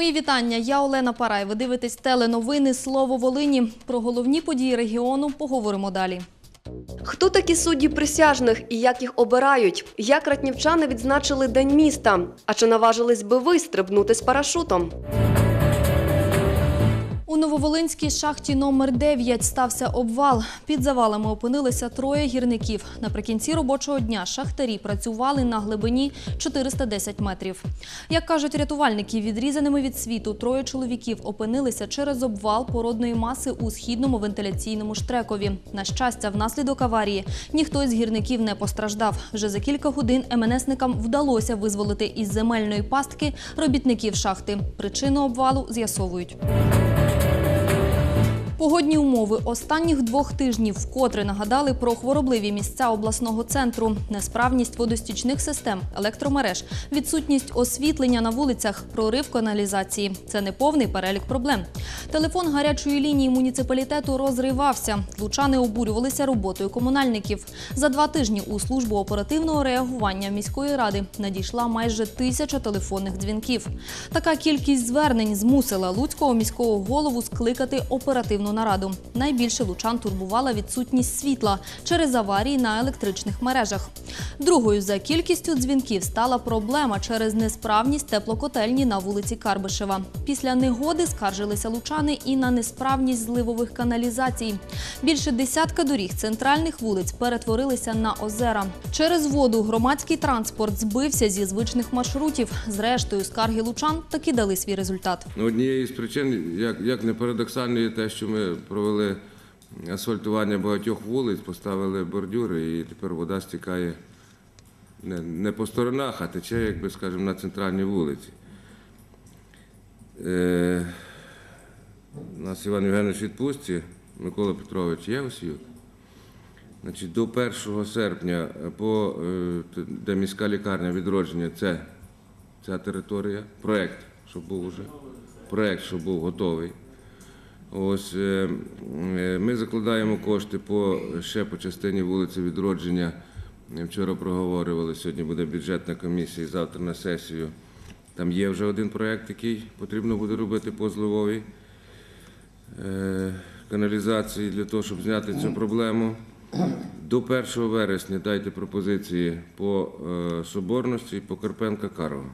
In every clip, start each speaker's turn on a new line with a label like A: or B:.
A: Мої вітання. Я Олена Парай. Ви дивитесь теленовини Слово Волині. Про головні події регіону поговоримо далі.
B: Хто такі судді присяжних і як їх обирають? Як ратнівчани відзначили День міста? А чи наважились би ви стрибнути з парашутом?
A: У Нововолинській шахті номер 9 стався обвал. Під завалами опинилися троє гірників. Наприкінці робочого дня шахтарі працювали на глибині 410 метрів. Як кажуть рятувальники, відрізаними від світу троє чоловіків опинилися через обвал породної маси у східному вентиляційному штрекові. На щастя, внаслідок аварії ніхто із гірників не постраждав. Вже за кілька годин МНСникам вдалося визволити із земельної пастки робітників шахти. Причину обвалу з'ясовують. Погодні умови останніх двох тижнів вкотре нагадали про хворобливі місця обласного центру, несправність водостічних систем, електромереж, відсутність освітлення на вулицях, прорив каналізації. Це не повний перелік проблем. Телефон гарячої лінії муніципалітету розривався. Лучани обурювалися роботою комунальників. За два тижні у службу оперативного реагування міської ради надійшла майже тисяча телефонних дзвінків. Така кількість звернень змусила Луцького міського голову скликати оперативну нараду. Найбільше лучан турбувала відсутність світла через аварії на електричних мережах. Другою за кількістю дзвінків стала проблема через несправність теплокотельні на вулиці Карбишева. Після негоди скаржилися лучани і на несправність зливових каналізацій. Більше десятка доріг центральних вулиць перетворилися на озера. Через воду громадський транспорт збився зі звичних маршрутів. Зрештою, скарги лучан таки дали свій результат.
C: Ну, однією з причин, як, як не парадоксально, є те, що ми провели асфальтування багатьох вулиць, поставили бордюри, і тепер вода стікає не, не по сторонах, а тече, як би скажемо, на центральній вулиці. Е, у нас Іван Євгенович відпустці, Микола Петрович є Осіюк. Значить, до 1 серпня, по, е, де міська лікарня відродження, це ця територія, проект, щоб був уже, проект, щоб був готовий. Ось е, е, ми закладаємо кошти по ще по частині вулиці відродження. Вчора проговорювали, сьогодні буде бюджетна комісія, завтра на сесію. Там є вже один проект, який потрібно буде робити по зливовій е, каналізації для того, щоб зняти цю проблему. До 1 вересня дайте пропозиції по Соборності, по Карпенка Карова.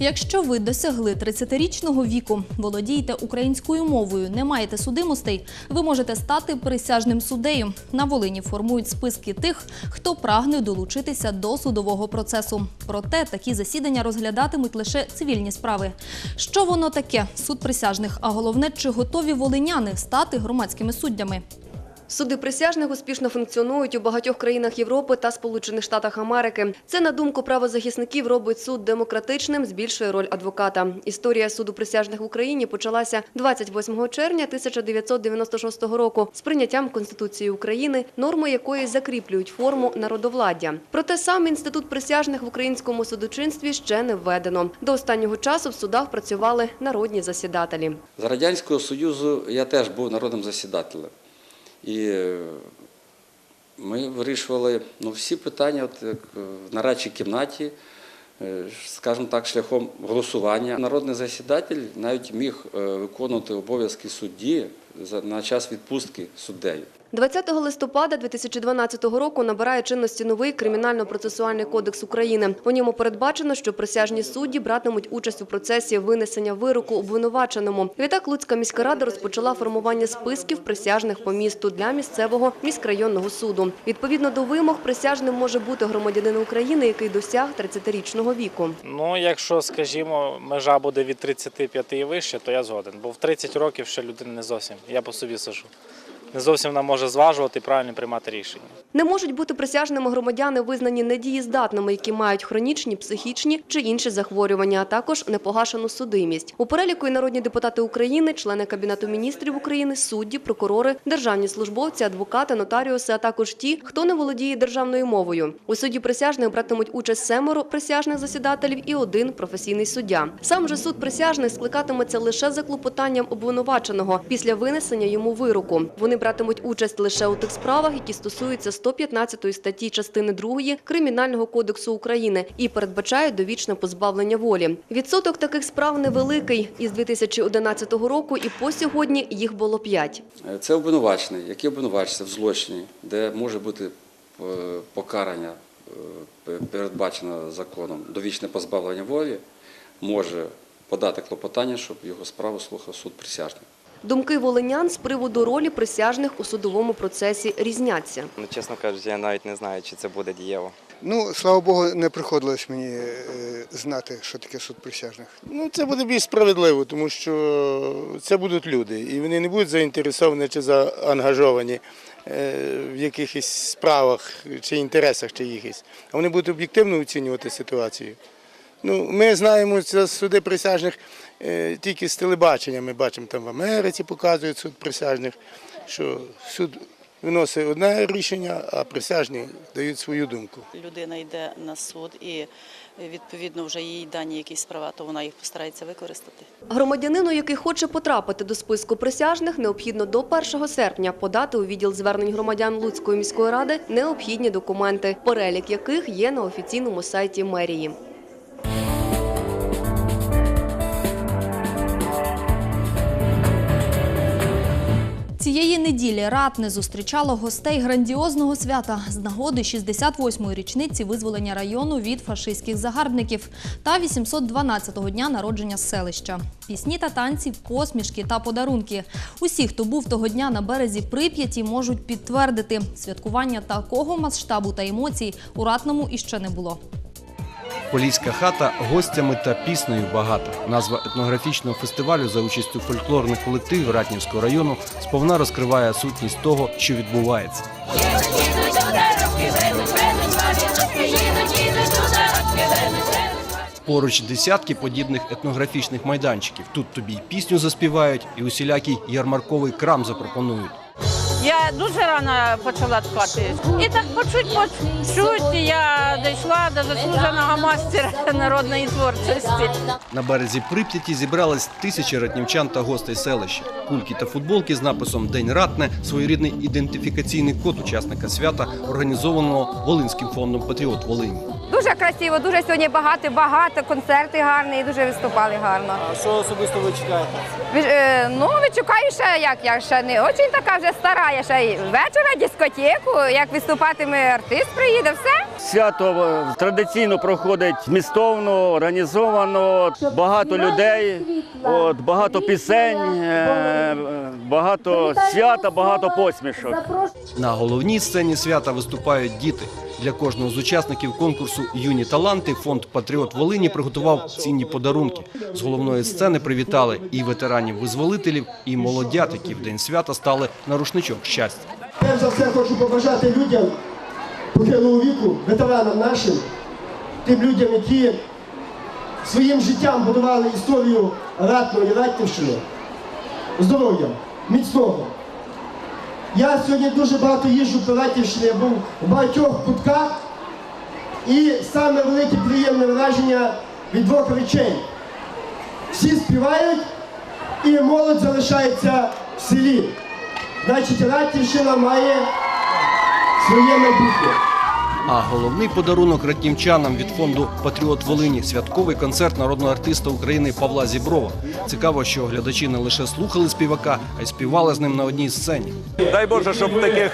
A: Якщо ви досягли 30-річного віку, володієте українською мовою, не маєте судимостей, ви можете стати присяжним суддею. На Волині формують списки тих, хто прагне долучитися до судового процесу. Проте такі засідання розглядатимуть лише цивільні справи. Що воно таке? Суд присяжних, а головне, чи готові волиняни стати громадськими суддями?
B: Суди присяжних успішно функціонують у багатьох країнах Європи та Сполучених Штатах Америки. Це, на думку правозахисників, робить суд демократичним, збільшує роль адвоката. Історія суду присяжних в Україні почалася 28 червня 1996 року з прийняттям Конституції України, норми якої закріплюють форму народовладдя. Проте сам інститут присяжних в українському судочинстві ще не введено. До останнього часу в судах працювали народні засідателі.
D: За Радянського Союзу я теж був народним засідателем. І е, ми вирішували ну, всі питання от, як е, в нарадчій кімнаті, е, скажімо так, шляхом голосування. Народний засідатель навіть міг виконувати обов'язки судді на час відпустки суддею.
B: 20 листопада 2012 року набирає чинності новий кримінально-процесуальний кодекс України. У ньому передбачено, що присяжні судді братимуть участь у процесі винесення вироку обвинуваченому. Відтак Луцька міська рада розпочала формування списків присяжних по місту для місцевого міськрайонного суду. Відповідно до вимог, присяжним може бути громадянин України, який досяг 30-річного віку.
E: Ну, якщо, скажімо, межа буде від 35 і вище, то я згоден. Бо в 30 років ще людина не зовсім. Я по собі сажу. Не зовсім вона може зважувати і правильно приймати рішення.
B: Не можуть бути присяжними громадяни, визнані недієздатними, які мають хронічні, психічні чи інші захворювання, а також непогашену судимість. У переліку і народні депутати України, члени Кабінету міністрів України, судді, прокурори, державні службовці, адвокати, нотаріуси, а також ті, хто не володіє державною мовою. У суді присяжних братимуть участь семеро присяжних засідателів і один професійний суддя. Сам же суд присяжних скликатиметься лише за клопотанням обвинуваченого після винесення йому вироку. Вони братимуть участь лише у тих справах, які стосуються 115 статті частини 2 Кримінального кодексу України і передбачають довічне позбавлення волі. Відсоток таких справ невеликий. Із 2011 року і по сьогодні їх було 5.
D: Е, Це обвинувачений, який обвинувачується в злочині, де може бути е, покарання, е, передбачено законом, довічне позбавлення волі, може подати клопотання, щоб його справу слухав суд присяжних.
B: Думки волинян з приводу ролі присяжних у судовому процесі різняться.
F: Ну, чесно кажучи, я навіть не знаю, чи це буде дієво.
G: Ну, слава Богу, не приходилось мені е, знати, що таке суд присяжних.
H: Ну, це буде більш справедливо, тому що це будуть люди, і вони не будуть заінтересовані чи заангажовані е, в якихось справах чи інтересах чиїхось, а вони будуть об'єктивно оцінювати ситуацію. Ну, ми знаємо це суди присяжних е, тільки з телебачення. Ми бачимо там в Америці показують суд присяжних, що суд виносить одне рішення, а присяжні дають свою думку.
I: людина йде на суд і відповідно вже їй дані якісь права, то вона їх постарається використати.
B: Громадянину, який хоче потрапити до списку присяжних, необхідно до 1 серпня подати у відділ звернень громадян Луцької міської ради необхідні документи, перелік яких є на офіційному сайті мерії.
A: Цієї неділі ратне зустрічало гостей грандіозного свята з нагоди 68-ї річниці визволення району від фашистських загарбників та 812-го дня народження селища. Пісні та танці, посмішки та подарунки. Усі, хто був того дня на березі Прип'яті, можуть підтвердити, святкування такого масштабу та емоцій у ратному іще не було.
J: Поліська хата гостями та піснею багата. Назва етнографічного фестивалю за участю фольклорних колективів Ратнівського району сповна розкриває сутність того, що відбувається. Поруч десятки подібних етнографічних майданчиків. Тут тобі і пісню заспівають, і усілякий ярмарковий крам запропонують.
K: Я дуже рано почала ткати. І так по чуть по чуть я дійшла до заслуженого мастера народної творчості.
J: На березі Прип'яті зібрались тисячі ратнівчан та гостей селища. Кульки та футболки з написом День ратне своєрідний ідентифікаційний код учасника свята, організованого Волинським фондом Патріот Волині.
K: Дуже красиво, дуже сьогодні багато, багато концерти гарні і дуже виступали гарно.
H: А що особисто ви чекаєте?
K: Ви е, ну, відчукаю ще, як я ще не дуже така вже стара, я ще й вечора дискотеку, як виступатиме артист, приїде, все.
L: Свято традиційно проходить змістовно, організовано, багато людей, от, багато пісень, е, багато свята, багато посмішок.
J: На головній сцені свята виступають діти. Для кожного з учасників конкурсу Юні таланти фонд Патріот Волині приготував цінні подарунки. З головної сцени привітали і ветеранів-визволителів, і молодят, які в день свята стали на рушничок щастя.
G: Перш за все хочу побажати людям похилого віку, ветеранам нашим, тим людям, які своїм життям будували історію ратної Ратнівщини. Здоров'я, міцного. Я сьогодні дуже багато їжджу по Ратнівщині, я був в багатьох кутках. І саме велике приємне враження від двох речей. Всі співають і молодь залишається в селі. Значить, Ратнівщина має своє майбутнє.
J: А головний подарунок ратнівчанам від фонду Патріот Волині святковий концерт народного артиста України Павла Зіброва. Цікаво, що глядачі не лише слухали співака, а й співали з ним на одній сцені.
M: Дай Боже, щоб таких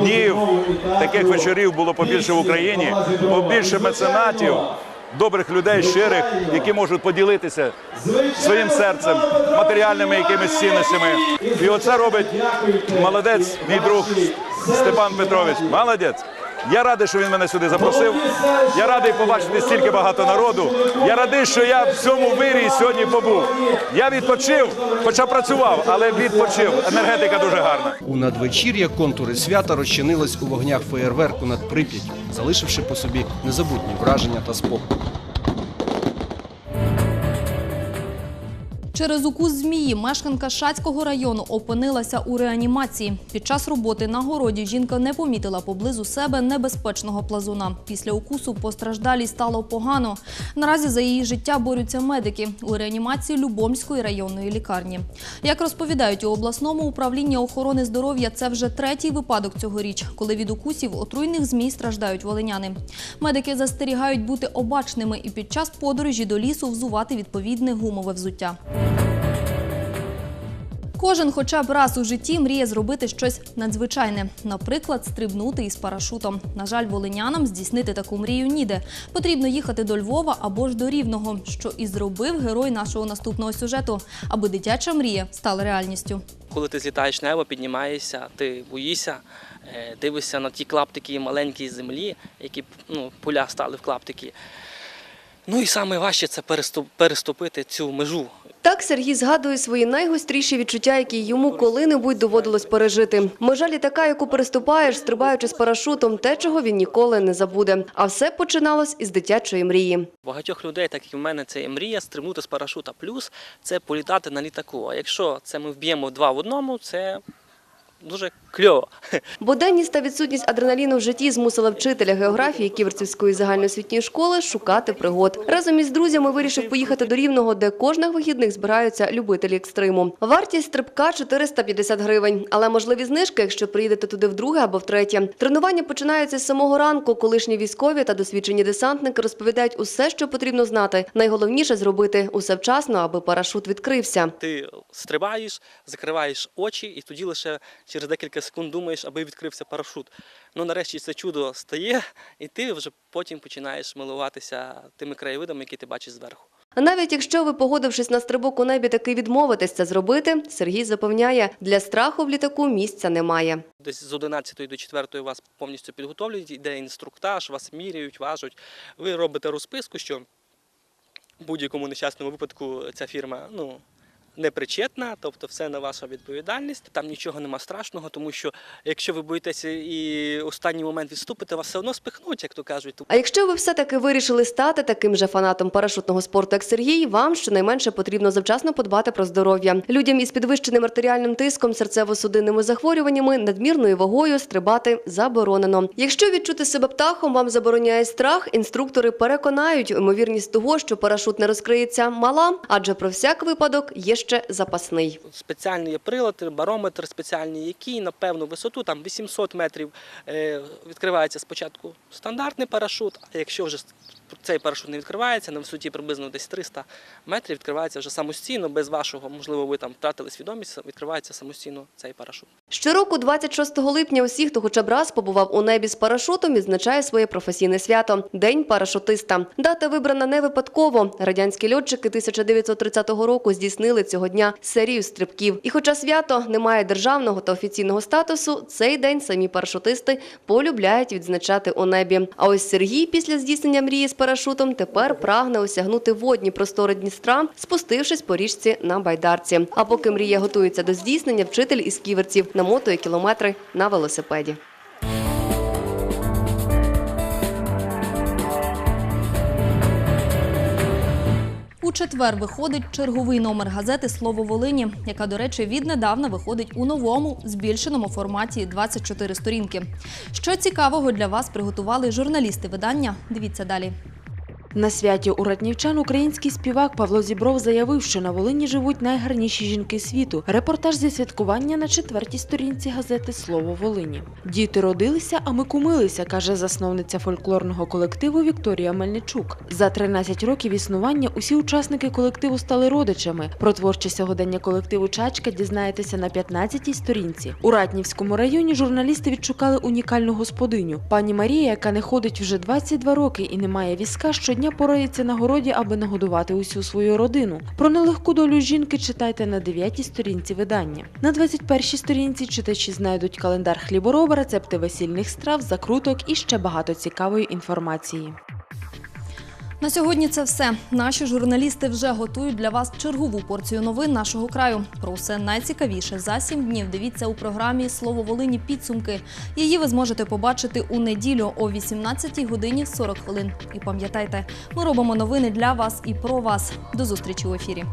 M: днів, таких вечорів було побільше в Україні, побільше меценатів, добрих людей, щирих, які можуть поділитися своїм серцем, матеріальними якимись цінностями. І оце робить молодець, мій друг Степан Петрович. Молодець. Я радий, що він мене сюди запросив. Я радий побачити стільки багато народу. Я радий, що я в цьому вирі сьогодні побув. Я відпочив, хоча працював, але відпочив. Енергетика дуже гарна.
J: У надвечір'я контури свята розчинились у вогнях феєрверку над Прип'яттю, залишивши по собі незабутні враження та спокій.
A: Через укус змії мешканка Шацького району опинилася у реанімації. Під час роботи на городі жінка не помітила поблизу себе небезпечного плазуна. Після укусу постраждалій стало погано. Наразі за її життя борються медики у реанімації Любомської районної лікарні. Як розповідають у обласному управлінні охорони здоров'я, це вже третій випадок цьогоріч, коли від укусів отруйних змій страждають волиняни. Медики застерігають бути обачними і під час подорожі до лісу взувати відповідне гумове взуття. Кожен хоча б раз у житті мріє зробити щось надзвичайне, наприклад, стрибнути із парашутом. На жаль, волинянам здійснити таку мрію ніде. Потрібно їхати до Львова або ж до Рівного, що і зробив герой нашого наступного сюжету, аби дитяча мрія стала реальністю.
N: Коли ти злітаєш небо, піднімаєшся, ти боїшся, е, дивишся на ті клаптики маленькі землі, які ну, поля стали в клаптики. Ну і саме важче це переступити цю межу.
B: Так Сергій згадує свої найгостріші відчуття, які йому коли-небудь доводилось пережити. Межа літака, яку переступаєш, стрибаючи з парашутом, те, чого він ніколи не забуде. А все починалось із дитячої мрії.
N: Багатьох людей, так як і в мене, це мрія стрибнути з парашута. Плюс це політати на літаку. А якщо це ми вб'ємо два в одному, це дуже кльово.
B: Буденність та відсутність адреналіну в житті змусила вчителя географії Ківерцівської загальноосвітньої школи шукати пригод. Разом із друзями вирішив поїхати до Рівного, де кожних вихідних збираються любителі екстриму. Вартість стрибка 450 гривень, але можливі знижки, якщо приїдете туди вдруге або втретє. Тренування починаються з самого ранку. Колишні військові та досвідчені десантники розповідають усе, що потрібно знати. Найголовніше зробити усе вчасно, аби парашут відкрився.
N: Ти стрибаєш, закриваєш очі, і тоді лише через декілька секунд думаєш, аби відкрився парашут. Ну нарешті це чудо стає, і ти вже потім починаєш милуватися тими краєвидами, які ти бачиш зверху.
B: А навіть якщо ви, погодившись на стрибок у небі, таки відмовитесь це зробити, Сергій запевняє, для страху в літаку місця немає.
N: Десь з 11 до 4 вас повністю підготовлюють, йде інструктаж, вас міряють, важуть. Ви робите розписку, що в будь-якому нещасному випадку ця фірма ну, непричетна, тобто все на ваша відповідальність. Там нічого нема страшного, тому що якщо ви боїтеся і останній момент відступите, вас все одно спихнуть, як то кажуть.
B: А якщо ви все-таки вирішили стати таким же фанатом парашутного спорту, як Сергій, вам щонайменше потрібно завчасно подбати про здоров'я. Людям із підвищеним артеріальним тиском, серцево-судинними захворюваннями, надмірною вагою стрибати заборонено. Якщо відчути себе птахом, вам забороняє страх, інструктори переконають, ймовірність того, що парашут не розкриється, мала, адже про всяк випадок є ще запасний.
N: Спеціальний прилад, барометр спеціальний, який на певну висоту, там 800 метрів, е, відкривається спочатку стандартний парашут, а якщо вже цей парашут не відкривається, на висоті приблизно десь 300 метрів відкривається вже самостійно, без вашого, можливо, ви там втратили свідомість, відкривається самостійно цей парашут.
B: Щороку, 26 липня, усі, хто хоча б раз побував у небі з парашутом, відзначає своє професійне свято – День парашутиста. Дата вибрана не випадково. Радянські льотчики 1930 року здійснили цього дня серію стрибків. І хоча свято не має державного та офіційного статусу, цей день самі парашутисти полюбляють відзначати у небі. А ось Сергій після здійснення мрії з парашутом тепер прагне осягнути водні простори Дністра, спустившись по річці на байдарці. А поки мрія готується до здійснення, вчитель із ківерців намотує кілометри на велосипеді.
A: У четвер виходить черговий номер газети Слово Волині, яка, до речі, віднедавна виходить у новому збільшеному форматі 24 сторінки. Що цікавого для вас приготували журналісти видання? Дивіться далі.
O: На святі у Ратнівчан український співак Павло Зібров заявив, що на Волині живуть найгарніші жінки світу. Репортаж зі святкування на четвертій сторінці газети Слово Волині. Діти родилися, а ми кумилися, каже засновниця фольклорного колективу Вікторія Мельничук. За 13 років існування усі учасники колективу стали родичами. Про творче сьогодення колективу Чачка дізнаєтеся на 15-й сторінці. У Ратнівському районі журналісти відшукали унікальну господиню. Пані Марія, яка не ходить вже 22 роки і не має візка, щодня порається на городі, аби нагодувати усю свою родину. Про нелегку долю жінки читайте на 9-й сторінці видання. На 21-й сторінці читачі знайдуть календар хлібороба, рецепти весільних страв, закруток і ще багато цікавої інформації.
A: На сьогодні це все. Наші журналісти вже готують для вас чергову порцію новин нашого краю. Про все найцікавіше за сім днів. Дивіться у програмі Слово Волині підсумки. Її ви зможете побачити у неділю о 18 годині 40 хвилин. І пам'ятайте, ми робимо новини для вас і про вас. До зустрічі в ефірі.